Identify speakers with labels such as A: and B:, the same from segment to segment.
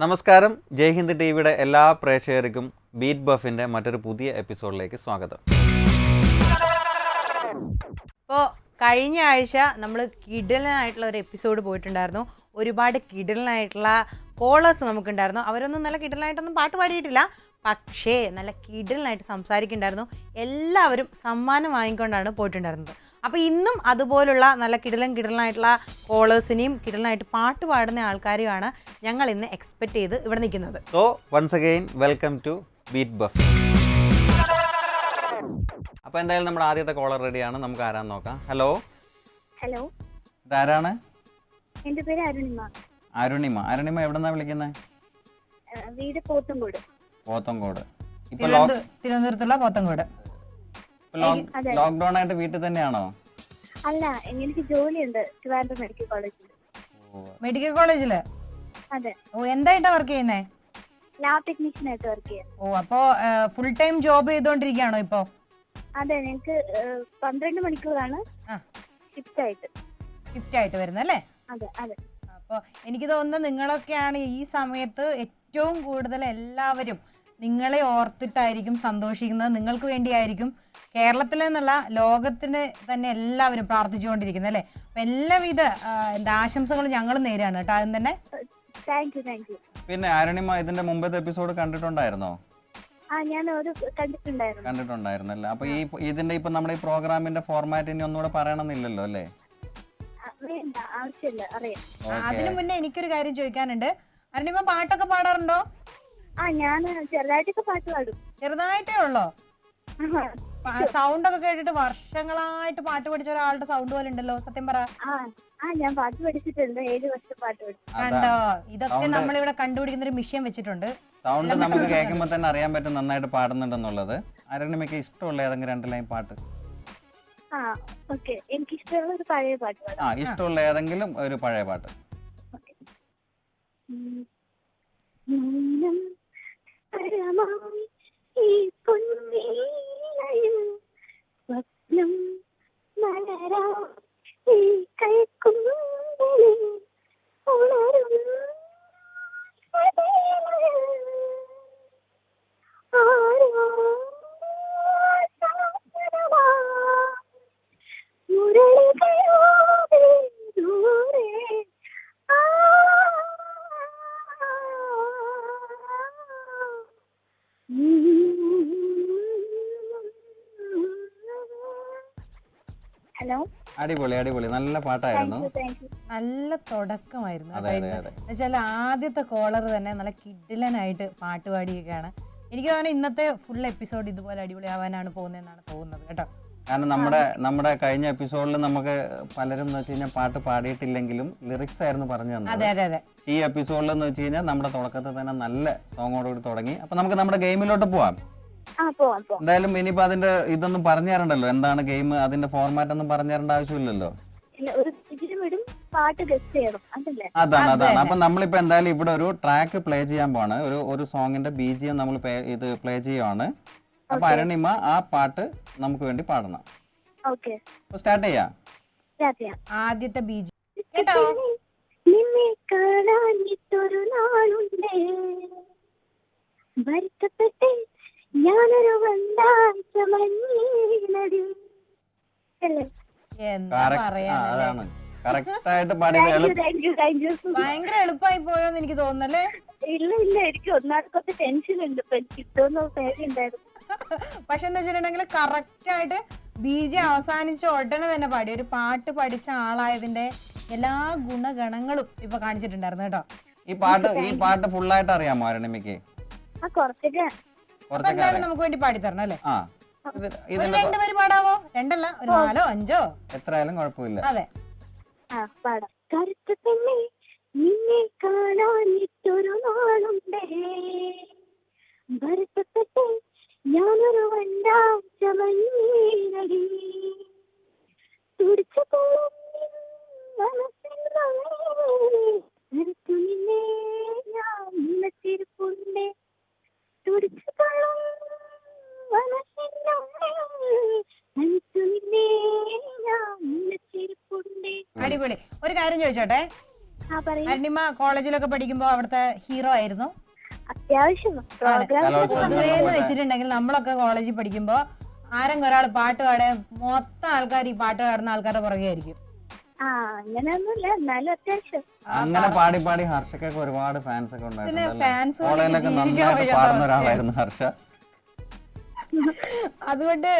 A: നമസ്കാരം. ജയ് ഹിന്ദ് ടി വിയുടെ എല്ലാ പ്രേക്ഷകർക്കും ബീറ്റ് ബഫിന്റെ മറ്റൊരു പുതിയ എപ്പിസോഡിലേക്ക് സ്വാഗതം.
B: ഇപ്പോൾ കഴിഞ്ഞ ആഴ്ച നമ്മൾ കിടലനായിട്ടുള്ള ഒരു എപ്പിസോഡ് പോയിട്ടുണ്ടായിരുന്നു. ഒരുപാട് കിടലനായിട്ടുള്ള കോളേഴ്സ് നമുക്കുണ്ടായിരുന്നു. അവരൊന്നും നല്ല കിടലനായിട്ടൊന്നും പാട്ട് പാടിയിട്ടില്ല. പക്ഷേ നല്ല കിടലനായിട്ട് സംസാരിക്കുന്നുണ്ടായിരുന്നു. എല്ലാവരും സമ്മാനം വാങ്ങിക്കൊണ്ടാണ് പോയിട്ടുണ്ടായിരുന്നത്. അപ്പോൾ ഇന്നും അതുപോലുള്ള നല്ല കിടലൻ കിടലനായിട്ടുള്ള കോളേഴ്സിനെയും കിടലനായിട്ട് പാട്ട് പാടുന്ന ആൾക്കാരെയുമാണ് ഞങ്ങൾ ഇന്ന് എക്സ്പെക്ട് ചെയ്ത് ഇവിടെ നിൽക്കുന്നത്.
A: So once again welcome to beat buff അപ്പോൾ എന്തായാലും നമ്മുടെ ആദ്യത്തെ കോളർ റെഡിയാണ് നമുക്ക് ആരാന്ന് നോക്കാം. ഹലോ
C: ഹലോ
A: ഇതാരാണ്?
C: എന്റെ പേര് അരുണിമ.
A: അരുണിമ. അരുണിമ എവിടെ നിന്നാണ് വിളിക്കുന്നത്
C: വീട്
A: പോത്തങ്കോട്
B: പോത്തങ്കോട് തിരുവനന്തപുരത്തുള്ള പോത്തങ്കോട്.
A: ലോക്ക്ഡൗൺ ആയിട്ട് വീട്ടിൽ തന്നെയാണോ?
C: അല്ല എനിക്ക് ജോലിയുണ്ട് ട്രിവാൻഡ്രം മെഡിക്കൽ കോളേജിൽ
B: മെഡിക്കൽ കോളേജിൽ?
C: അതെ.
B: ഓ എന്തായിട്ടാ വർക്ക് ചെയ്യുന്നേ?
C: ലാബ് ടെക്നീഷ്യൻ ആയിട്ട് വർക്ക് ചെയ്യാം.
B: ഓ അപ്പോ ഫുൾ ടൈം ജോബ് ചെയ്തോണ്ടിരിക്കുകയാണോ ഇപ്പോ?
C: അതെ ഞങ്ങൾക്ക് ഏഹ് പന്ത്രണ്ട് മണിക്കൂറാണ് ഷിഫ്റ്റ് ആയിട്ട്.
B: ഷിഫ്റ്റ് ആയിട്ട് വരുന്നല്ലേ
C: അതെ അതെ.
B: അപ്പോൾ എനിക്ക് തോന്നുന്നു നിങ്ങളൊക്കെയാണ് ഈ സമയത്ത് ഏറ്റവും കൂടുതൽ എല്ലാവരും നിങ്ങളെ ഓർത്തിട്ടായിരിക്കും സന്തോഷിക്കുന്നത്. നിങ്ങൾക്ക് വേണ്ടിയായിരിക്കും കേരളത്തിൽ നിന്നുള്ള ലോകത്തിന് തന്നെ എല്ലാവരും പ്രാർത്ഥിച്ചുകൊണ്ടിരിക്കുന്നത് അല്ലേ? അപ്പം എല്ലാവിധ എന്താ ആശംസകളും ഞങ്ങൾ നേരാണ് കേട്ടോ. അതും തന്നെ
C: താങ്ക് യു താങ്ക് യു
A: പിന്നെ ആരണിമ ഇതിന്റെ മുമ്പത്തെ എപ്പിസോഡ് കണ്ടിട്ടുണ്ടായിരുന്നോ?
C: ആ ഞാൻ ഒരു കണ്ടിട്ടുണ്ടായിരുന്നു.
A: കണ്ടിട്ടുണ്ടായിരുന്നല്ലേ? അപ്പോൾ ഈ ഇതിന്റെ ഇപ്പൊ നമ്മുടെ ഈ പ്രോഗ്രാമിന്റെ ഫോർമാറ്റ് ഇനി ഒന്നുകൂടെ പറയണമെന്നില്ലല്ലോ അല്ലേ?
B: അതിനു മുന്നേ എനിക്കൊരു കാര്യം ചോദിക്കാനുണ്ട്. അരണിമ പാട്ടൊക്കെ പാടാറുണ്ടോ?
C: ആ ഞാൻ ചെറുതായിട്ടൊക്കെ പാട്ട് പാടും.
B: ചെറുതായിട്ടേ ഉള്ളോ? സൗണ്ട് ഒക്കെ കേട്ടിട്ട് വർഷങ്ങളായിട്ട് പാട്ട് പഠിച്ച ഒരാളുടെ സൗണ്ട് പോലെ ഉണ്ടല്ലോ സത്യം പറ
C: ആ ഞാൻ പാട്ട് പഠിച്ചിട്ടുണ്ട് ഏഴ് വർഷം പാട്ട് പഠിച്ചു
B: കണ്ടോ ഇതൊക്കെ
A: നമ്മൾ
B: നമ്മളിവിടെ കണ്ടുപിടിക്കുന്ന ഒരു മിഷ്യൻ വെച്ചിട്ടുണ്ട്
A: സൗണ്ട് നമുക്ക് കേൾക്കുമ്പോൾ തന്നെ അറിയാൻ പറ്റും നന്നായിട്ട് പാടുന്നുണ്ടെന്നുള്ളത് അരുണിമയ്ക്ക് ഇഷ്ടമുള്ള ഏതെങ്കിലും രണ്ട് ലൈൻ പാട്ട്
C: ആ ഓക്കെ എനിക്ക് ഇഷ്ടമുള്ള ഒരു പഴയ പാട്ട് പാടാം
A: ആ ഇഷ്ടമുള്ള ഏതെങ്കിലും ഒരു പഴയ പാട്ട്
C: ഈ പരമായി പൊൻവേളയിൽ സ്വപ്നം മലരാ. ഈ കൈക്കുമ്പിളിൽ ഉണരും മുരളികയോടെ ദൂരെ ഹലോ.
A: അടിപൊളി അടിപൊളി. നല്ല പാട്ടായിരുന്നു.
B: നല്ല തുടക്കമായിരുന്നു.
A: അതെ, അതെ,
B: ഇന്ന്. എന്നുവെച്ചാൽ ആദ്യത്തെ കോളർ തന്നെ നല്ല കിഡിലനായിട്ട് പാട്ട് പാടിയൊക്കെയാണ്. എനിക്ക് തോന്നുന്നു ഇന്നത്തെ ഫുൾ എപ്പിസോഡ് ഇതുപോലെ അടിപൊളി അടിപൊളിയാവാനാണ് പോകുന്നതെന്നാണ് തോന്നുന്നത് കേട്ടോ.
A: കാരണം നമ്മുടെ നമ്മുടെ കഴിഞ്ഞ എപ്പിസോഡിൽ നമുക്ക് പലരും എന്ന് വെച്ച് കഴിഞ്ഞാൽ പാട്ട് പാടിയിട്ടില്ലെങ്കിലും ലിറിക്സ് ആയിരുന്നു പറഞ്ഞു
B: അതെ
A: തന്നത്.
B: അതെ അതെ
A: ഈ എപ്പിസോഡിൽ എന്ന് വെച്ച് കഴിഞ്ഞാൽ നമ്മുടെ തുടക്കത്തിൽ തന്നെ നല്ല സോങ്ങോടുകൂടി തുടങ്ങി. അപ്പൊ നമുക്ക് നമ്മുടെ ഗെയിമിലോട്ട് പോവാം. എന്തായാലും ഇനിയിപ്പോ അതിന്റെ ഇതൊന്നും പറഞ്ഞു തരണ്ടല്ലോ എന്താണ് ഗെയിം? അതിന്റെ ഫോർമാറ്റ് ഒന്നും പറഞ്ഞു തരേണ്ട ആവശ്യമില്ലല്ലോ അതാണ് അതാണ്. അപ്പൊ നമ്മളിപ്പോ എന്തായാലും ഇവിടെ ഒരു ട്രാക്ക് പ്ലേ ചെയ്യാൻ പോവാണ്. ഒരു ഒരു സോങ്ങിന്റെ ബി ജി എം നമ്മൾ ഇത് പ്ലേ ചെയ്യുവാണ്. അപ്പൊ അരുണിമ ആ പാട്ട് നമുക്ക് വേണ്ടി പാടണം. സ്റ്റാർട്ട് ചെയ്യാം.
B: ആദ്യത്തെ ബീജി കേട്ടോ?
C: നിന്നെ കാണാനിട്ടൊരു നാളുണ്ടേ. വരുത്തപ്പെട്ട് ഞാനൊരു വണ്ടാഴ്ച മഞ്ഞീനടി
B: എന്താ ഭയങ്കര എളുപ്പമായി പോയോന്ന് എനിക്ക് തോന്നുന്നല്ലേ?
C: ഇല്ല ഇല്ല എനിക്ക് ഒന്നാമത്തെ ടെൻഷൻ ഉണ്ട്. ഇപ്പൊ എനിക്ക് കിട്ടുമെന്ന് പേടിയുണ്ടായിരുന്നു
B: പക്ഷെ എന്താ വെച്ചിട്ടുണ്ടെങ്കിൽ കറക്റ്റ് ആയിട്ട് ബി ജെ അവസാനിച്ച ഉടനെ തന്നെ പാടി. ഒരു പാട്ട് പഠിച്ച ആളായതിന്റെ എല്ലാ ഗുണഗണങ്ങളും ഇപ്പൊ കാണിച്ചിട്ടുണ്ടായിരുന്നു കേട്ടോ.
A: ഈ പാട്ട് ഈ പാട്ട് ഫുള്ളായിട്ട് അറിയാമോ അരുണിമയ്ക്ക്?
C: ആ കുറച്ചൊക്കെ
B: എന്തായാലും നമുക്ക് വേണ്ടി പാടി തരണം അല്ലേ? ഒരു
A: ഇതിന്റെ
B: രണ്ടുപേര് പാടാവോ? രണ്ടല്ല ഒരു നാലോ അഞ്ചോ?
A: എത്രയായാലും കുഴപ്പമില്ല.
B: അതെ.
C: ആ പാടാം. കറുത്ത പെണ്ണെ നിന്നെ കാണാനിട്ടൊരു നാളുണ്ടേ. ഭരത്തപ്പെട്ട് ഞാനൊരു വണ്ടാഴ്ച
B: കാര്യം ചോദിച്ചോട്ടെ? അരുണിമ കോളേജിലൊക്കെ പഠിക്കുമ്പോ അവിടുത്തെ ഹീറോ ആയിരുന്നു? പൊതുവേ എന്ന് വെച്ചിട്ടുണ്ടെങ്കിൽ നമ്മളൊക്കെ കോളേജിൽ പഠിക്കുമ്പോ ആരെങ്കിലും ഒരാൾ പാട്ട് പാടെ മൊത്തം ആൾക്കാർ ഈ പാട്ട് പാടുന്ന ആൾക്കാരുടെ പുറകെ ആയിരിക്കും.
A: അങ്ങനെ പാടി പാടി ഹർഷക്കൊക്കെ ഒരുപാട് ഫാൻസ് ഒക്കെ
B: ഉണ്ടായിരുന്നു
A: പാടുന്ന ഒരാളായിരുന്നു ഹർഷ.
B: അതുകൊണ്ട്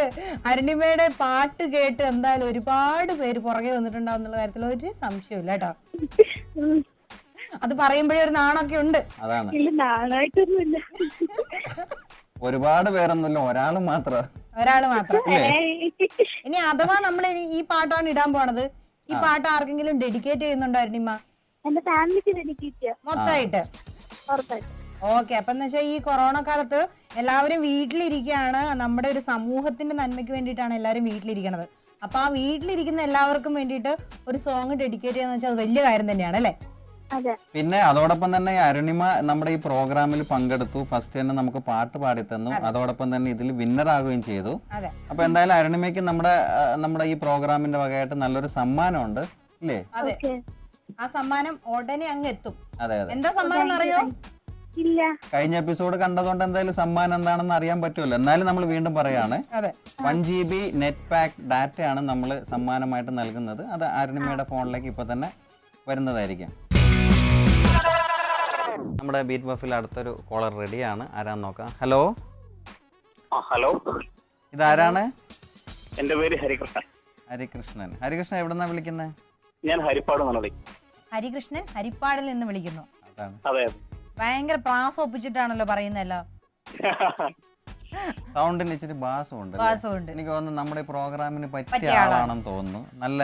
B: അരുണിമയുടെ പാട്ട് കേട്ട് എന്തായാലും ഒരുപാട് പേര് പുറകെ വന്നിട്ടുണ്ടാവും എന്നുള്ള കാര്യത്തിൽ ഒരു സംശയമില്ല കേട്ടോ. അത് പറയുമ്പോഴേ ഒരു നാണൊക്കെ ഉണ്ട്.
A: അതാണ്.
C: ഇല്ല നാളായിട്ടൊന്നുമില്ല
A: ഒരുപാട് പേരൊന്നുമില്ല ഒരാൾ മാത്രം.
B: ഒരാൾ മാത്രം. ഇനി അഥവാ നമ്മൾ ഇനി ഈ പാട്ടാണ് ഇടാൻ പോണത്. ഈ പാട്ട് ആർക്കെങ്കിലും ഡെഡിക്കേറ്റ് ചെയ്യുന്നുണ്ടോ അരുണിമ?
C: എന്റെ ഫാമിലിക്ക് ഡെഡിക്കേറ്റ്
B: മൊത്തമായിട്ട്.
C: ഉറപ്പായിട്ടും.
B: ഓക്കെ അപ്പൊ എന്ന് വെച്ചാൽ ഈ കൊറോണ കാലത്ത് എല്ലാവരും വീട്ടിലിരിക്കുകയാണ് നമ്മുടെ ഒരു സമൂഹത്തിന്റെ നന്മയ്ക്ക് വേണ്ടിയിട്ടാണ് എല്ലാവരും വീട്ടിലിരിക്കുന്നത് അപ്പൊ ആ വീട്ടിലിരിക്കുന്ന എല്ലാവർക്കും വേണ്ടിയിട്ട് ഒരു സോങ് ഡെഡിക്കേറ്റ് ചെയ്യാന്ന് വെച്ചാൽ അത് വലിയ കാര്യം തന്നെയാണ് അല്ലേ?
C: അതെ.
A: പിന്നെ അതോടൊപ്പം തന്നെ അരുണിമ നമ്മുടെ ഈ പ്രോഗ്രാമിൽ പങ്കെടുത്തു. ഫസ്റ്റ് തന്നെ നമുക്ക് പാട്ട് പാടി തന്നു അതോടൊപ്പം തന്നെ ഇതിൽ വിന്നർ ആകുകയും ചെയ്തു.
B: അതെ.
A: അപ്പൊ എന്തായാലും അരുണിമയ്ക്ക് നമ്മുടെ നമ്മുടെ ഈ പ്രോഗ്രാമിന്റെ വകയായിട്ട് നല്ലൊരു സമ്മാനമുണ്ട് അല്ലേ
B: അതെ. ആ സമ്മാനം ഉടനെ അങ്ങ് എത്തും.
A: അതെ അതെ.
B: എന്താ സമ്മാനം എന്നറിയോ
C: ഇല്ല.
A: കഴിഞ്ഞ എപ്പിസോഡ് കണ്ടതുകൊണ്ട് എന്തായാലും സമ്മാനം എന്താണെന്ന് അറിയാൻ പറ്റുമല്ലോ. എന്നാലും നമ്മൾ വീണ്ടും പറയാണ്
B: അതെ.
A: One G B net pack ഡാറ്റയാണ് നമ്മൾ സമ്മാനമായിട്ട് നൽകുന്നത്. അത് അരുണിമയുടെ ഫോണിലേക്ക് ഇപ്പൊ തന്നെ വരുന്നതായിരിക്കും. നമ്മുടെ ബീറ്റ് ബഫിൽ അടുത്തൊരു കോളർ റെഡിയാണ് ആരാന്ന് നോക്കാം.
D: Hello hello.
A: ഇതാരാണ്?
D: എന്റെ പേര് ഹരികൃഷ്ണൻ.
A: ഹരികൃഷ്ണൻ. ഹരികൃഷ്ണൻ എവിടെന്നാ വിളിക്കുന്നത്
D: ഞാൻ ഹരിപ്പാട്
B: ഹരികൃഷ്ണൻ ഹരിപ്പാടിൽ നിന്ന് വിളിക്കുന്നു.
A: അതാണ്.
D: അതെ.
B: ഭയങ്കര പ്രാസം ഒപ്പിച്ചിട്ടാണല്ലോ പറയുന്നല്ലോ
A: സൗണ്ടിന് ഇച്ചിരി ബാസും ഉണ്ട്
B: ബാസും ഉണ്ട്.
A: എനിക്ക് തോന്നുന്നു നമ്മുടെ ഈ പ്രോഗ്രാമിന് പറ്റിയ ആളാണെന്ന് തോന്നുന്നു. നല്ല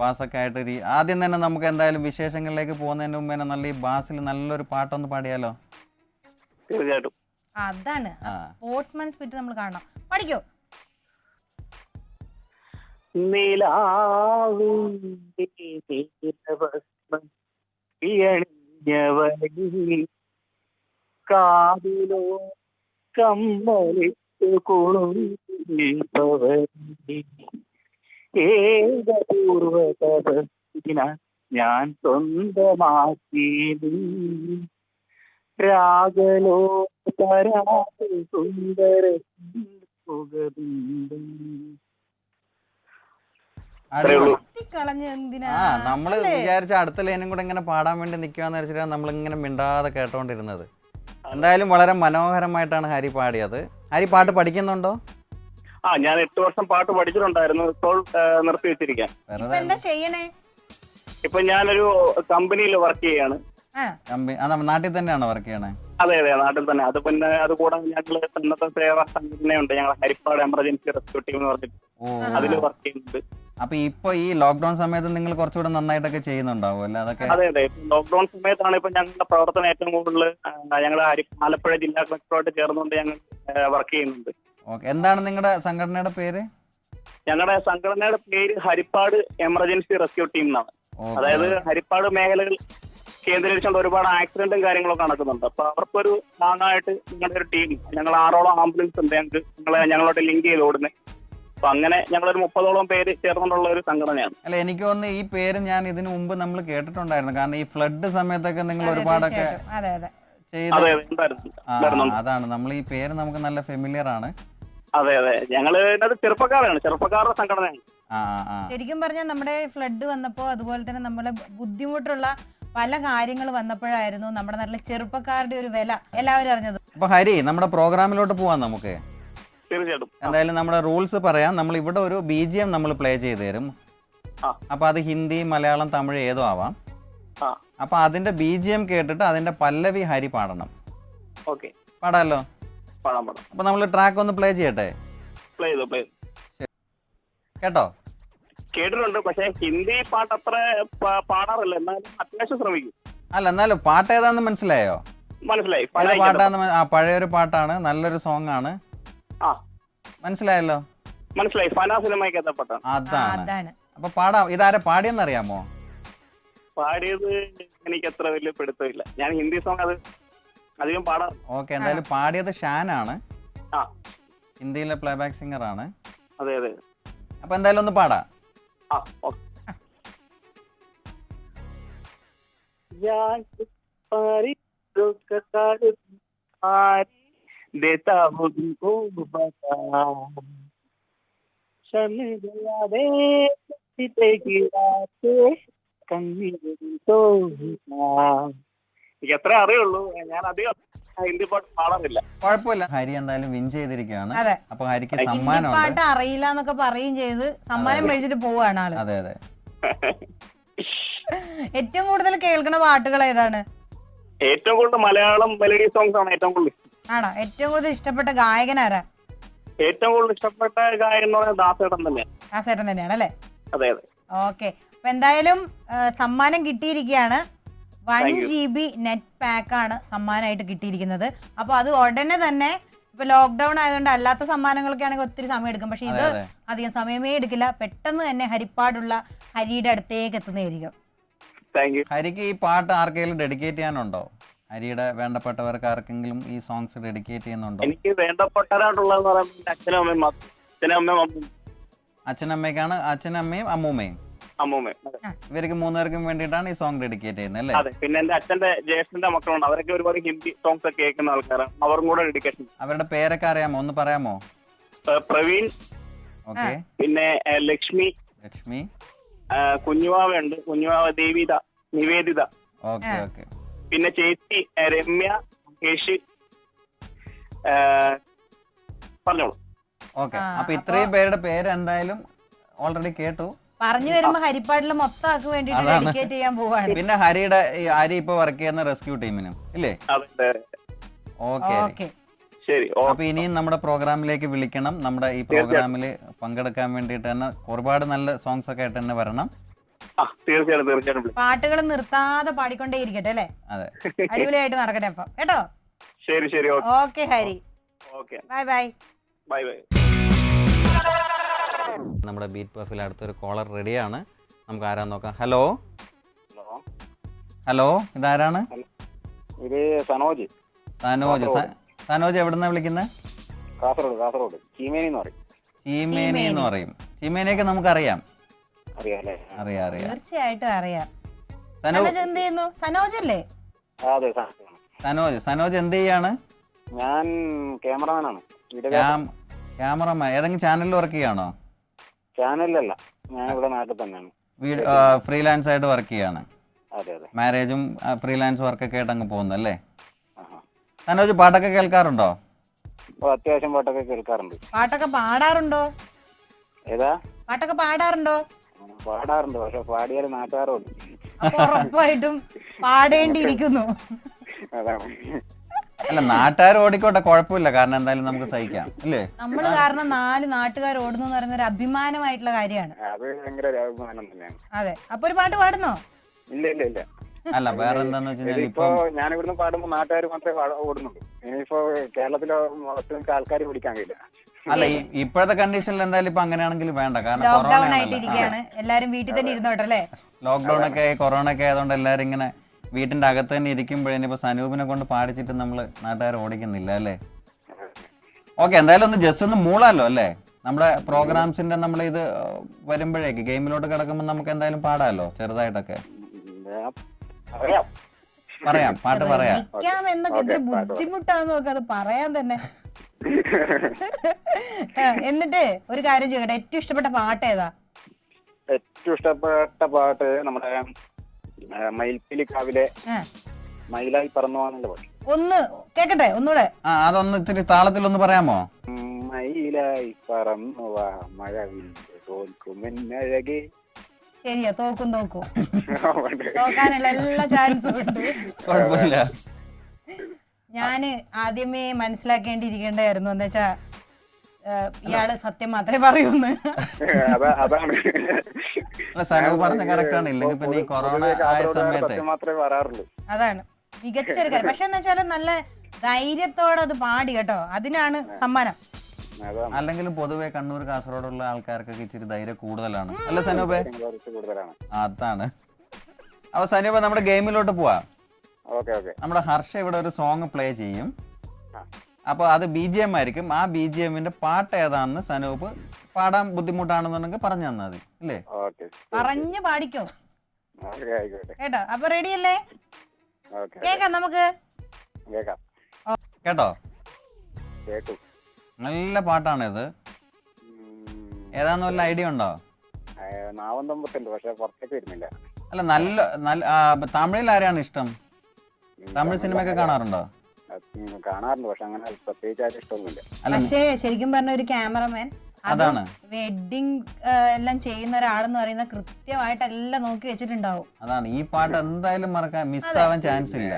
A: ബാസൊക്കെ ആയിട്ട് ആദ്യം തന്നെ നമുക്ക് എന്തായാലും വിശേഷങ്ങളിലേക്ക് പോകുന്നതിന് മുമ്പ് തന്നെ നല്ല ഈ ബാസിൽ നല്ലൊരു പാട്ടൊന്ന് പാടിയാലോ?
D: തീർച്ചയായിട്ടും.
B: അതാണ്. സ്പോർട്സ്മാൻ സ്പിരിറ്റ് നമ്മൾ കാണണം. പഠിക്കോ.
D: നിലാവിന്റെ കാതിലോ കമ്മലിട്ട് കുളുമ്പവരി ഏകപൂർവതപസ്തിന ഞാൻ സ്വന്തമാക്കി രാഗലോ പരാതി സുന്ദര സുഖബിന്ദം
A: നമ്മൾ വിചാരിച്ച അടുത്ത ലൈനും കൂടെ ഇങ്ങനെ പാടാൻ വേണ്ടി നിൽക്കുകയെന്ന് വെച്ചിട്ടാണ് നമ്മൾ ഇങ്ങനെ മിണ്ടാതെ കേട്ടോണ്ടിരുന്നത്. എന്തായാലും വളരെ മനോഹരമായിട്ടാണ് ഹരി പാടിയത്. ഹരി പാട്ട് പഠിക്കുന്നുണ്ടോ?
D: ആ ഞാൻ എട്ട് വർഷം പാട്ട് പഠിച്ചിട്ടുണ്ടായിരുന്നു. ഇപ്പോൾ നിർത്തി വെച്ചിരിക്കാൻ
B: ഇപ്പൊ
A: വെറുതെ
B: എന്താ ചെയ്യണേ?
D: ഇപ്പൊ ഞാനൊരു കമ്പനിയിൽ വർക്ക് ചെയ്യാണ്.
B: ആ.
A: നമ്മ- നാട്ടിൽ തന്നെയാണോ വർക്ക് ചെയ്യണേ?
D: അതെ അതെ നാട്ടിൽ തന്നെ. അത് പിന്നെ അത് കൂടാതെ ഞങ്ങൾ സന്നദ്ധ സേവാ സംഘടനയുണ്ട്. ഞങ്ങൾ ഹരിപ്പാട് എമർജൻസി റെസ്ക്യൂ ടീം എന്ന് പറഞ്ഞിട്ട്. അതിൽ വർക്ക് ചെയ്യുന്നുണ്ട്.
A: അപ്പൊ ഇപ്പൊ ഈ ലോക്ക്ഡൌൺ സമയത്ത് നിങ്ങൾ കുറച്ചുകൂടെ നന്നായിട്ടൊക്കെ ചെയ്യുന്നുണ്ടാവും അല്ലെ? അതൊക്കെ
D: അതെ അതെ. ലോക്ക്ഡൌൺ സമയത്താണ് ഇപ്പൊ ഞങ്ങളുടെ പ്രവർത്തനം ഏറ്റവും കൂടുതൽ ഞങ്ങൾ ആലപ്പുഴ ജില്ലാ കളക്ടറുമായിട്ട് ചേർന്നുകൊണ്ട് ഞങ്ങൾ വർക്ക് ചെയ്യുന്നുണ്ട്.
A: ഓക്കെ. എന്താണ് നിങ്ങളുടെ സംഘടനയുടെ പേര്?
D: ഞങ്ങളുടെ സംഘടനയുടെ പേര് ഹരിപ്പാട് എമർജൻസി റെസ്ക്യൂ ടീം എന്നാണ്. അതായത് ഹരിപ്പാട് മേഖലകൾ കേന്ദ്രീകരിച്ചുകൊണ്ട് ഒരുപാട് ആക്സിഡന്റും കാര്യങ്ങളൊക്കെ നടക്കുന്നുണ്ട്. അപ്പൊ അവർക്കൊരു ഭാഗമായിട്ട് ഞങ്ങളുടെ ഒരു ടീം ഞങ്ങൾ ആറോളം ആംബുലൻസ് ഉണ്ട് ഞങ്ങൾക്ക് ഞങ്ങളെ ഞങ്ങളോട്ട് ലിങ്ക് ചെയ്ത് ഓടുന്നത് അപ്പൊ അങ്ങനെ ഞങ്ങളൊരു മുപ്പതോളം പേര് ചേർന്നുള്ള ഒരു സംഘടനയാണ്.
A: അല്ല എനിക്ക് തോന്നുന്നു ഈ പേര് ഞാൻ ഇതിനു മുമ്പ് നമ്മൾ കേട്ടിട്ടുണ്ടായിരുന്നു. കാരണം ഈ ഫ്ലഡ് സമയത്തൊക്കെ നിങ്ങൾ ഒരുപാടൊക്കെ
B: അതെ അതെ.
D: അതെ അതെ ഉണ്ടായിരുന്നു.
A: അതാണ്. നമ്മൾ ഈ പേര് നമുക്ക് നല്ല ഫെമിലിയർ ആണ്.
D: അതെ അതെ. ഞങ്ങൾ ചെറുപ്പക്കാരാണ്. ചെറുപ്പക്കാരുടെ സംഘടനയാണ്.
A: ആ ആ ആ.
B: ശരിക്കും പറഞ്ഞാൽ നമ്മുടെ ഫ്ലഡ് വന്നപ്പോ അതുപോലെ തന്നെ നമ്മളെ ബുദ്ധിമുട്ടുള്ള പല കാര്യങ്ങൾ വന്നപ്പോഴായിരുന്നു നമ്മുടെ നാട്ടിലെ ചെറുപ്പക്കാരുടെ ഒരു വില എല്ലാവരും അറിഞ്ഞത്.
A: അപ്പൊ ഹരി നമ്മുടെ പ്രോഗ്രാമിലോട്ട് പോവാം നമുക്ക്.
D: തീർച്ചയായിട്ടും.
A: എന്തായാലും നമ്മുടെ റൂൾസ് പറയാം. നമ്മൾ ഇവിടെ ഒരു ബി ജി എം നമ്മൾ പ്ലേ ചെയ്ത് തരും. അപ്പൊ അത് ഹിന്ദി മലയാളം തമിഴ് ഏതോ ആവാം. അപ്പൊ അതിന്റെ ബി ജി എം കേട്ടിട്ട് അതിന്റെ പല്ലവി ഹരി പാടണം.
D: ഓക്കെ.
A: പാടാലോ? അപ്പൊ നമ്മൾ ട്രാക്ക് ഒന്ന് പ്ലേ ചെയ്യട്ടെ?
D: പ്ലേ ചെയ്തു പ്ലേ
A: കേട്ടോ?
D: കേട്ടിട്ടുണ്ട്. പക്ഷെ ഹിന്ദി പാട്ട് അത്ര പാടാറില്ല. എന്നാലും അത്യാവശ്യം ശ്രമിക്കും.
A: അല്ല എന്നാലും പാട്ട് ഏതാന്ന് മനസ്സിലായോ?
D: മനസ്സിലായി.
A: പാട്ടാന്ന് ആ പഴയൊരു പാട്ടാണ്. നല്ലൊരു സോങ് ആണ്
D: ആ.
A: മനസ്സിലായല്ലോ?
D: മനസ്സിലായി. ഫന സിനിമയ്ക്ക് എത്തപ്പെട്ടാണ്
A: അതാണ്.
B: അതാണ്.
A: അപ്പൊ പാടാം. ഇതാരെ പാടിയെന്നറിയാമോ?
D: പാടിയത് എനിക്ക് അത്ര വലിയ പിടുത്തമില്ല. ഞാൻ ഹിന്ദി സോങ് അത് അധികം പാടാ
A: ഓക്കെ എന്തായാലും പാടിയത് ഷാനാണ്.
D: ആ.
A: ഹിന്ദിയിലെ പ്ലേബാക്ക് സിംഗർ ആണ്
D: അതെ അതെ.
A: അപ്പൊ എന്തായാലും ഒന്ന് പാടാം.
D: ആ ഓക്കെ जाके पारी रोक कर पारी देता हूँ तुमको बता शन गया रे सीते की रात കണ്ണീരോ എനിക്ക് എത്ര അറിയുള്ളൂ ഞാൻ അധികം ഹിന്ദി പാട്ട് പാടാറില്ല
A: കുഴപ്പമില്ല. ഹരി എന്തായാലും വിൻ ചെയ്തിരിക്കുകയാണ്.
B: അതെ.
A: അപ്പൊ ഹരിക്ക് സമ്മാനമുണ്ട്.
B: പാട്ട് അറിയില്ല എന്നൊക്കെ പറയും ചെയ്ത് സമ്മാനം മേടിച്ചിട്ട് പോവാണ് ആൾ.
A: അതെ അതെ.
B: ഏറ്റവും കൂടുതൽ കേൾക്കുന്ന പാട്ടുകൾ ഏതാണ്?
D: ഏറ്റവും കൂടുതൽ മലയാളം മെലഡി സോങ്സ് ആണ് ഏറ്റവും കൂടുതൽ ഇഷ്ടം.
B: ആണോ? ഏറ്റവും കൂടുതൽ ഇഷ്ടപ്പെട്ട ഗായകൻ ആരാ?
D: ഏറ്റവും കൂടുതൽ ഇഷ്ടപ്പെട്ട ഗായകൻ എന്ന് പറയുന്നത് ദാസേട്ടൻ തന്നെയാണ്.
B: ആ ചേട്ടൻ തന്നെയാണ് അല്ലേ?
D: അതെ അതെ.
B: ഓക്കെ. അപ്പൊ എന്തായാലും ആ, സമ്മാനം കിട്ടിയിരിക്കുകയാണ്.
D: One. G
B: B net pack ആണ് സമ്മാനമായിട്ട് കിട്ടിയിരിക്കുന്നത്. അപ്പൊ അത് ഉടനെ തന്നെ ഇപ്പൊ ലോക്ക്ഡൌൺ ആയതുകൊണ്ട് അല്ലാത്ത സമ്മാനങ്ങളൊക്കെ ആണെങ്കിൽ ഒത്തിരി സമയം എടുക്കും. പക്ഷെ ഇത്. അധികം സമയമേ എടുക്കില്ല. പെട്ടെന്ന് തന്നെ ഹരിപ്പാടുള്ള ഹരിയുടെ അടുത്തേക്ക് എത്തുന്നതായിരിക്കും.
A: ഹരിക്ക് ഈ പാട്ട് ആർക്കെങ്കിലും ഡെഡിക്കേറ്റ് ചെയ്യാനുണ്ടോ? ഹരിയുടെ വേണ്ടപ്പെട്ടവർക്ക് ആർക്കെങ്കിലും ഈ സോങ്സ് ഡെഡിക്കേറ്റ് ചെയ്യുന്നുണ്ടോ?
D: എനിക്ക് വേണ്ടപ്പെട്ടവരായിട്ടുള്ള അച്ഛനും അമ്മയും അച്ഛനും അമ്മയും അമ്മയും.
A: അച്ഛനമ്മയ്ക്കാണ് അച്ഛനമ്മയും അമ്മൂമ്മയും.
D: അമ്മൂമ്മയും അതെ.
A: ഇവർക്ക് മൂന്നുപേർക്കും വേണ്ടിയിട്ടാണ് ഈ സോങ് ഡെഡിക്കേറ്റ് ചെയ്യുന്നത് അല്ലേ?
D: അതെ. പിന്നെ എന്റെ അച്ഛന്റെ ജ്യേഷ്ഠന്റെ മക്കളുണ്ട്. അവരൊക്കെ ഒരുപാട് ഹിന്ദി സോങ്സ് ഒക്കെ കേൾക്കുന്ന ആൾക്കാരാണ്. അവരും കൂടെ ഡെഡിക്കേഷൻ
A: അവരുടെ പേരൊക്കെ അറിയാമോ? ഒന്ന് പറയാമോ?
D: പ്രവീൺ.
A: ഓക്കെ.
D: പിന്നെ ലക്ഷ്മി.
A: ലക്ഷ്മി.
D: കുഞ്ഞുവാവ ഉണ്ട് കുഞ്ഞുവാവ ദേവിത നിവേദിത.
A: ഓക്കെ. ഓക്കെ.
D: പിന്നെ ചേച്ചി രമ്യ കേശ്. ഏഹ്, പറഞ്ഞോളൂ.
A: ഓക്കെ. അപ്പൊ- ഇത്രയും പേരുടെ പേര് എന്തായാലും ഓൾറെഡി കേട്ടു.
B: പറഞ്ഞു വരുമ്പോ ഹരിപ്പാടിലെ മൊത്തം ആക്ക് വേണ്ടിട്ട്. ഡെഡിക്കേറ്റ് ചെയ്യാൻ പോവാണ്.
A: പിന്നെ ഹരിയുടെ ഹരി ഇപ്പൊ വർക്ക് ചെയ്യുന്ന റെസ്ക്യൂ ടീമിനും ഇല്ലേ? ഓക്കെ
B: ഓക്കെ
D: ശരി
A: അപ്പൊ ഇനിയും നമ്മുടെ പ്രോഗ്രാമിലേക്ക് വിളിക്കണം. നമ്മുടെ ഈ പ്രോഗ്രാമിൽ പങ്കെടുക്കാൻ വേണ്ടിട്ട് തന്നെ ഒരുപാട് നല്ല സോങ്സ് ഒക്കെ ആയിട്ട് തന്നെ വരണം.
D: തീർച്ചയായിട്ടും തീർച്ചയായിട്ടും.
B: പാട്ടുകൾ നിർത്താതെ പാടിക്കൊണ്ടേ ഇരിക്കട്ടെ അല്ലേ?
A: അതെ.
B: അടിപൊളിയായിട്ട് നടക്കട്ടെ അപ്പൊ. കേട്ടോ?
D: ശരി ശരി okay.
B: Okay Hari.
D: Okay.
B: Bye bye
D: bye bye
A: നമ്മുടെ ബീറ്റ് പഫിൽ അടുത്തൊരു കോളർ റെഡിയാണ് നമുക്ക് ആരാന്ന് നോക്കാം. ഹലോ
D: ഹലോ
A: ഹലോ ഇതാരാണ്?
D: ഇത് സനോജ്.
A: സനോജ്. സനോജ് എവിടുന്നാ വിളിക്കുന്നത്
D: കാസർഗോഡ് കാസർഗോഡ്. ചീമേനി എന്ന് പറയും.
A: ചീമേനി എന്ന് പറയും. ചീമേനിയൊക്കെ നമുക്കറിയാം.
D: അറിയാം
A: അറിയാം അറിയാം.
B: തീർച്ചയായിട്ടും അറിയാം. സനോജ് എന്ത് ചെയ്യുന്നു? സനോജ് അല്ലേ?
A: സനോജ്. സനോജ് എന്ത് ചെയ്യാണ്?
D: ഞാൻ ക്യാമറമാനാണ്.
A: ക്യാമറമാൻ. ഏതെങ്കിലും ചാനലിൽ വർക്ക് ചെയ്യാണോ
D: ചാനലിലല്ല ഞാൻ ഇവിടെ നാട്ടിൽ തന്നെയാണ്.
A: ഫ്രീലാൻസ് ആയിട്ട് വർക്ക് ചെയ്യാണ്.
D: അതെ അതെ.
A: മാരേജും ഫ്രീലാൻസ് വർക്കൊക്കെ ആയിട്ട് അങ്ങ് പോകുന്നു അല്ലേ. പാട്ടൊക്കെ കേൾക്കാറുണ്ടോ?
D: അത്യാവശ്യം പാട്ടൊക്കെ കേൾക്കാറുണ്ട്.
B: പാട്ടൊക്കെ പാടാറുണ്ടോ?
D: ഏതാ?
B: പാട്ടൊക്കെ പാടാറുണ്ടോ?
D: പാടാറുണ്ട്. പക്ഷെ പാടിയാൽ നാട്ടുകാരോട്
B: അപ്പൊ ഉറപ്പായിട്ടും പാടേണ്ടിയിരിക്കുന്നു.
D: അതാണ്.
A: അല്ല നാട്ടുകാർ ഓടിക്കോട്ടെ കുഴപ്പമില്ല. കാരണം എന്തായാലും നമുക്ക് സഹിക്കാം. അല്ലേ?
B: നമ്മൾ കാരണം നാല് നാട്ടുകാർ ഓടുന്നു എന്ന് പറയുന്ന ഒരു അഭിമാനമായിട്ടുള്ള കാര്യമാണ്.
D: അത് ഭയങ്കര ഒരു അഭിമാനം തന്നെയാണ്.
B: അതെ. അപ്പൊ ഒരു പാട്ട് പാടുന്നോ?
D: ഇല്ല ഇല്ല ഇല്ല.
A: അല്ല വേറെ എന്താന്ന് വെച്ച് കഴിഞ്ഞാൽ
D: ഇതിപ്പോ ഞാൻ ഇവിടുന്ന് പാടുമ്പോ നാട്ടുകാർ മാത്രമേ പാട- ഓടുന്നുള്ളൂ. ഇനിയിപ്പോ കേരളത്തിലെ ഒട്ടുമിക്ക ആൾക്കാർ പിടിക്കാൻ കഴിയില്ല.
A: അല്ല ഈ- ഇപ്പോഴത്തെ കണ്ടീഷനിൽ എന്തായാലും ഇപ്പൊ അങ്ങനെയാണെങ്കിൽ വേണ്ട. കാരണം
B: ലോക്ക്ഡൌൺ
A: കൊറോണ
B: ആയിട്ട് ഇരിക്കുകയാണ് എല്ലാരും വീട്ടിൽ തന്നെ ഇരുന്നോട്ടെ അല്ലേ?
A: ലോക്ക്ഡൌൺ ഒക്കെ ആയി കൊറോണ ഒക്കെ ആയതുകൊണ്ട് എല്ലാരും ഇങ്ങനെ വീട്ടിന്റെ അകത്ത് തന്നെ ഇരിക്കുമ്പോഴേ ഇനിയിപ്പോ സനൂപിനെ കൊണ്ട് പാടിച്ചിട്ട് നമ്മൾ നാട്ടുകാർ ഓടിക്കുന്നില്ല അല്ലേ? ഓക്കെ എന്തായാലും ഒന്ന് ജസ്റ്റ് ഒന്ന് മൂളാലോ അല്ലേ? നമ്മുടെ പ്രോഗ്രാംസിന്റെ നമ്മൾ ഇത് വരുമ്പോഴേക്ക് ഗെയിമിലോട്ട് കിടക്കുമ്പോൾ നമുക്ക് എന്തായാലും പാടാലോ ചെറുതായിട്ടൊക്കെ? പറയാം പാട്ട് പറയാം.
B: എന്നൊക്കെ ഇത്തിരി ബുദ്ധിമുട്ടാന്ന് നോക്ക് അത് പറയാൻ തന്നെ. എന്നിട്ട് ഒരു കാര്യം ചോദിക്കട്ടെ ഏറ്റവും ഇഷ്ടപ്പെട്ട പാട്ട് ഏതാ?
D: ഏറ്റവും ഇഷ്ടപ്പെട്ട പാട്ട് നമ്മുടെ മയിൽപ്പിലിക്കാവിലെ മയിലായി പറന്നു പോകാനുള്ള പാട്ട്
B: ഒന്ന് കേക്കട്ടെ ഒന്നുകൂടെ?
A: ആ അതൊന്ന് ഇത്തിരി താളത്തിലൊന്ന് പറയാമോ?
D: ഉം, മയിലായി പറന്നു വാ മഴവില്ല് തോൽക്കുമെന്നഴകെ
B: ശരിയാ തോക്കും തോക്കും. തോക്കാനുള്ള എല്ലാ ചാൻസും ഉണ്ട്.
A: കുഴപ്പമില്ല.
B: ഞാൻ ആദ്യമേ മനസ്സിലാക്കേണ്ടിയിരിക്കേണ്ടായിരുന്നു എന്താ വെച്ചാ ഇയാൾ സത്യം മാത്രമേ പറയൂന്ന്.
D: അതാണ്.
A: പറഞ്ഞ കറക്റ്റ് ആണ്. ഇല്ലെങ്കിൽ പിന്നെ ഈ കൊറോണ ആയ സമയത്ത്
D: മാത്രമേ പറയാറുള്ളൂ
B: അതാണ്. മികച്ചൊരു കാര്യം. പക്ഷെ എന്ന് വെച്ചാൽ നല്ല ധൈര്യത്തോടെ അത് പാടി കേട്ടോ. അതിനാണ് സമ്മാനം.
D: അല്ലെങ്കിൽ
A: അല്ലെങ്കിലും പൊതുവെ കണ്ണൂർ കാസർഗോഡുള്ള ആൾക്കാർക്കൊക്കെ ഇച്ചിരി ധൈര്യം കൂടുതലാണ്. അല്ല സനൂപേ അതാണ്. അപ്പൊ സനൂപ നമ്മുടെ ഗെയിമിലോട്ട് പോവാ.
D: Okay okay.
A: നമ്മുടെ ഹർഷ ഇവിടെ ഒരു സോങ് പ്ലേ ചെയ്യും.
D: ആ.
A: അപ്പൊ അത് ബി ജി എം ആയിരിക്കും. ആ ബി ജി എമ്മിന്റെ പാട്ട് ഏതാണെന്ന് സനൂപ് പാടാൻ ബുദ്ധിമുട്ടാണെന്നുണ്ടെങ്കിൽ പറഞ്ഞു തന്നാൽ മതി അല്ലേ?
B: പറഞ്ഞു പാടിക്കോ. കേട്ടോ? അപ്പൊ റെഡി അല്ലേ കേക്കാം നമുക്ക്.
A: കേട്ടോ? നല്ല പാട്ടാണിത്. ഏതാന്ന് വല്ല ഐഡിയ ഉണ്ടോ? അല്ല നല്ല നല്ല തമിഴിൽ ആരെയാണ് ഇഷ്ടം? തമിഴ് സിനിമയൊക്കെ കാണാറുണ്ടോ?
E: കാണാറുണ്ട് പക്ഷെ അങ്ങനെ പ്രത്യേകിച്ച് ആരും ഇഷ്ടമൊന്നുമില്ല
B: പക്ഷേ ശരിക്കും പറഞ്ഞ ഒരു ക്യാമറമാൻ
A: അതാണ്.
B: വെഡിങ് എല്ലാം ചെയ്യുന്ന ഒരാളെന്ന് പറയുന്ന കൃത്യമായിട്ട് എല്ലാം നോക്കി വെച്ചിട്ടുണ്ടാവും.
A: അതാണ്. ഈ പാട്ട് എന്തായാലും മറക്കാൻ മിസ്സാവാൻ ചാൻസ് ഇല്ല.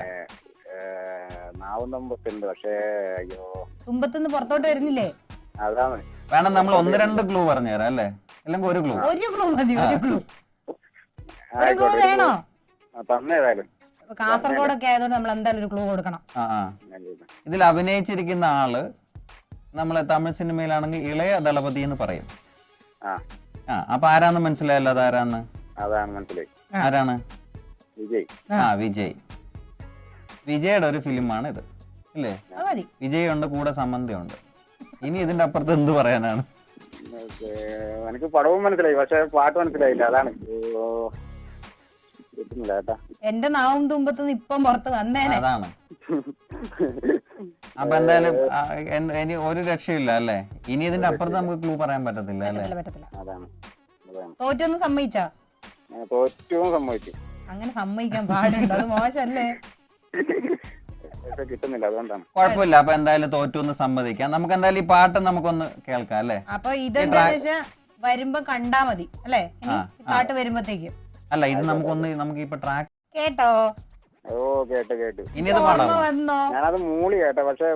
E: നാവും തമ്പത്തുണ്ട്. പക്ഷേ അയ്യോ.
B: തുമ്പത്തുനിന്ന് പുറത്തോട്ട് വരുന്നില്ലേ?
E: അതാണ്.
A: വേണം നമ്മൾ ഒന്ന് രണ്ട് ക്ലൂ പറഞ്ഞു തരാം അല്ലേ? അല്ലെങ്കിൽ ഒരു ക്ലൂ
B: ഒരു ക്ലൂ മതി ഒരു ക്ലൂ ഒരു ക്ലൂ വേണോ?
E: തന്നേതായാലും
B: കാസർഗോഡൊക്കെ ആയതുകൊണ്ട് നമ്മൾ എന്തായാലും ഒരു ക്ലൂ കൊടുക്കണം.
A: ആ ആ.
E: ഞാൻ
A: ഇതിൽ അഭിനയിച്ചിരിക്കുന്ന ആൾ നമ്മളെ തമിഴ് സിനിമയിലാണെങ്കിൽ ഇളയ ദളപതി എന്ന് പറയും.
E: ആ.
A: ആ അപ്പൊ ആരാന്ന് മനസ്സിലായല്ലോ അത് ആരാന്ന്?
E: അതാണ് മനസ്സിലായി.
A: ആരാണ്?
E: വിജയ്.
A: ആ. വിജയ്. വിജയുടെ ഒരു ഫിലിമാണ് ഇത്
B: അല്ലേ
A: വിജയ് ഉണ്ട് കൂടെ സംബന്ധമുണ്ട് ഇനി ഇതിന്റെ അപ്പുറത്ത് എന്ത് പറയാനാണ്?
E: എനിക്ക് പടവും മനസ്സിലായി പക്ഷെ പാട്ട് മനസ്സിലായില്ല അതാണ്. ഓ, കിട്ടുന്നില്ല കേട്ടാ
B: എന്റെ നാവും തുമ്പത്തുനിന്ന് ഇപ്പം പുറത്ത് വന്നേനെ.
A: അതാണ്. അപ്പൊ എന്തായാലും ആ, എന്ത്- ഇനി ഒരു രക്ഷയില്ല അല്ലേ? ഇനി ഇതിന്റെ അപ്പുറത്ത് നമുക്ക് ക്ലൂ പറയാൻ പറ്റത്തില്ല അല്ലേ?
B: പറ്റത്തില്ല
E: അതാണ് അതാണ്.
B: തോറ്റൊന്നും സമ്മതിച്ചാ?
E: ഞാൻ തോറ്റവും സമ്മതിച്ചു.
B: അങ്ങനെ സമ്മതിക്കാൻ പാടുണ്ടോ? അത് മോശല്ലേ?
E: പക്ഷെ കിട്ടുന്നില്ല അതുകൊണ്ടാണ്.
A: കുഴപ്പമില്ല അപ്പൊ എന്തായാലും തോറ്റു എന്ന് സമ്മതിക്കാം. നമുക്ക് എന്തായാലും ഈ പാട്ട് നമുക്കൊന്ന് കേൾക്കാം അല്ലേ?
B: അപ്പൊ ഇതെന്താന്ന് വെച്ചാ വരുമ്പോ കണ്ടാ മതി അല്ലേ? ഇനി
A: ആ,
B: പാട്ട് വരുമ്പത്തേക്കും.
A: അല്ല ഇത് നമുക്കൊന്ന് നമുക്ക് ഇപ്പൊ ട്രാക്ക്
B: കേട്ടോ?
E: ഓ കേട്ടു കേട്ടു.
A: ഇനി പാടാം.
B: വന്നോ?
E: ഞാനത് മൂളി കേട്ടെ പക്ഷെ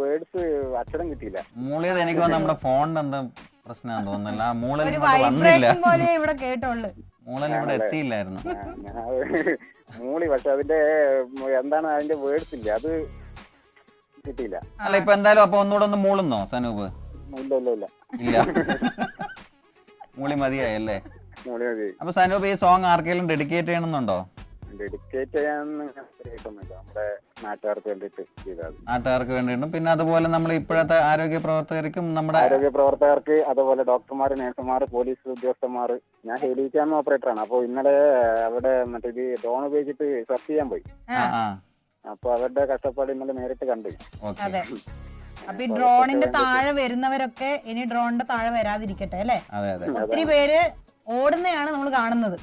E: വേർഡ്സ് അക്ഷരം കിട്ടിയില്ല.
A: മൂളിയത് എനിക്ക് നമ്മുടെ ഫോണിന്റെ എന്താ പ്രശ്നമാണെന്ന് തോന്നുന്നില്ല. ആ മൂളൽ
B: ഒരു
A: വന്നില്ല.
B: വൈബ്രേഷൻ പോലെ ഇവിടെ കേട്ടോളൂ.
A: മൂളൽ ഇവിടെ എത്തിയില്ലായിരുന്നു.
E: മൂളി പക്ഷെ അതിന്റെ എന്താണ് അതിന്റെ വേർഡ്സ് ഇല്ല? അത് കിട്ടിയില്ല.
A: അല്ല ഇപ്പൊ എന്തായാലും അപ്പൊ ഒന്നുകൂടെ ഒന്ന് മൂളുന്നോ സനൂപ്?
E: ഇല്ല ഇല്ല ഇല്ല.
A: ഇല്ല. മൂളി മതിയായി അല്ലേ?
E: മൂളി മതി
A: അപ്പൊ സനൂപ് ഈ സോങ് ആർക്കെങ്കിലും ഡെഡിക്കേറ്റ് ചെയ്യണമെന്നുണ്ടോ?
E: ഡെഡിക്കേറ്റ് നമ്മുടെ നാട്ടുകാർക്ക്.
A: നാട്ടുകാർക്ക് വേണ്ടിയിട്ടും. പിന്നെ അതുപോലെ നമ്മൾ ഇപ്പോഴത്തെ ആരോഗ്യ പ്രവർത്തകർക്കും നമ്മുടെ
E: ആരോഗ്യ പ്രവർത്തകർക്ക് അതുപോലെ ഡോക്ടർമാർ നഴ്സുമാർ പോലീസ് ഉദ്യോഗസ്ഥന്മാർ ഞാൻ ഹെലി ക്യാമ്പ് ഓപ്പറേറ്റർ ആണ് അപ്പൊ ഇന്നലെ അവിടെ മറ്റേ ഇത് ഡ്രോൺ ഉപയോഗിച്ചിട്ട് സെർച്ച് ചെയ്യാൻ പോയി. അപ്പൊ അവരുടെ കഷ്ടപ്പാട് ഇന്നലെ നേരിട്ട് കണ്ടു.
B: അതെ. അപ്പൊ ഈ ഡ്രോണിന്റെ താഴെ വരുന്നവരൊക്കെ ഇനി ഡ്രോണിന്റെ താഴെ വരാതിരിക്കട്ടെ അല്ലേ?
A: അതെ അതെ.
B: ഒത്തിരി പേര് ഓടുന്നതാണ് നമ്മൾ കാണുന്നത്.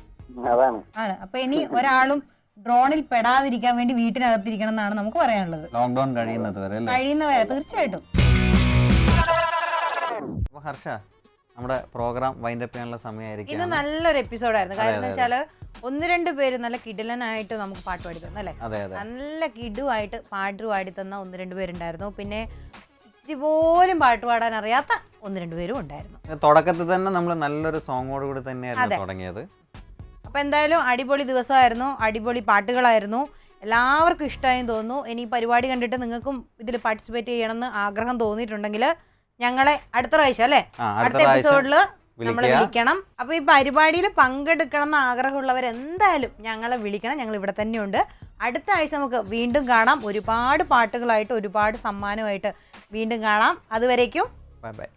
E: അതാണ്.
B: ആണ്. അപ്പൊ ഇനി ഒരാളും ഡ്രോണിൽ പെടാതിരിക്കാൻ വേണ്ടി വീട്ടിനകത്തിരിക്കണം എന്നാണ് നമുക്ക് പറയാനുള്ളത്.
A: ലോക്ക്ഡൌൺ കഴിയുന്നത് വരെ അല്ലേ?
B: കഴിയുന്നവരെ തീർച്ചയായിട്ടും.
A: ഹർഷ നമ്മുടെ പ്രോഗ്രാം വൈൻഡപ്പ് ചെയ്യാനുള്ള സമയമായിരിക്കും ഇത്
B: നല്ലൊരു എപ്പിസോഡായിരുന്നു കാര്യം എന്താ
A: വെച്ചാൽ
B: വെച്ചാൽ ഒന്ന് രണ്ട് പേര് നല്ല കിടിലനായിട്ട് നമുക്ക് പാട്ട് പാടി തന്നു അല്ലേ?
A: അതെ അതെ.
B: നല്ല കിടുവായിട്ട് പാട്ട് പാടി തന്ന ഒന്ന് രണ്ട് പേരുണ്ടായിരുന്നു. പിന്നെ ഇച്ചിരി പോലും പാട്ട് പാടാൻ അറിയാത്ത ഒന്ന് രണ്ടുപേരും ഉണ്ടായിരുന്നു.
A: തുടക്കത്തിൽ തന്നെ നമ്മൾ നല്ലൊരു സോങ്ങോട് കൂടി തന്നെയായിരുന്നു. തുടങ്ങിയത്.
B: അപ്പോൾ എന്തായാലും അടിപൊളി ദിവസമായിരുന്നു അടിപൊളി പാട്ടുകളായിരുന്നു. എല്ലാവർക്കും ഇഷ്ടമായി തോന്നുന്നു. ഇനി പരിപാടി കണ്ടിട്ട് നിങ്ങൾക്കും ഇതിൽ പാർട്ടിസിപ്പേറ്റ് ചെയ്യണമെന്ന് ആഗ്രഹം തോന്നിയിട്ടുണ്ടെങ്കിൽ ഞങ്ങളെ അടുത്ത പ്രാവശ്യം അല്ലേ? അടുത്ത എപ്പിസോഡിൽ നമ്മൾ വിളിക്കണം. അപ്പോൾ ഈ പരിപാടിയിൽ പങ്കെടുക്കണം എന്ന് ആഗ്രഹമുള്ളവർ എന്തായാലും ഞങ്ങളെ വിളിക്കണം. ഞങ്ങൾ ഇവിടെ തന്നെയുണ്ട്. അടുത്ത ആഴ്ച നമുക്ക് വീണ്ടും കാണാം. ഒരുപാട് പാട്ടുകളായിട്ട് ഒരുപാട് സമ്മാനമായിട്ട് വീണ്ടും കാണാം. അതുവരേക്കും
A: ബൈ ബൈ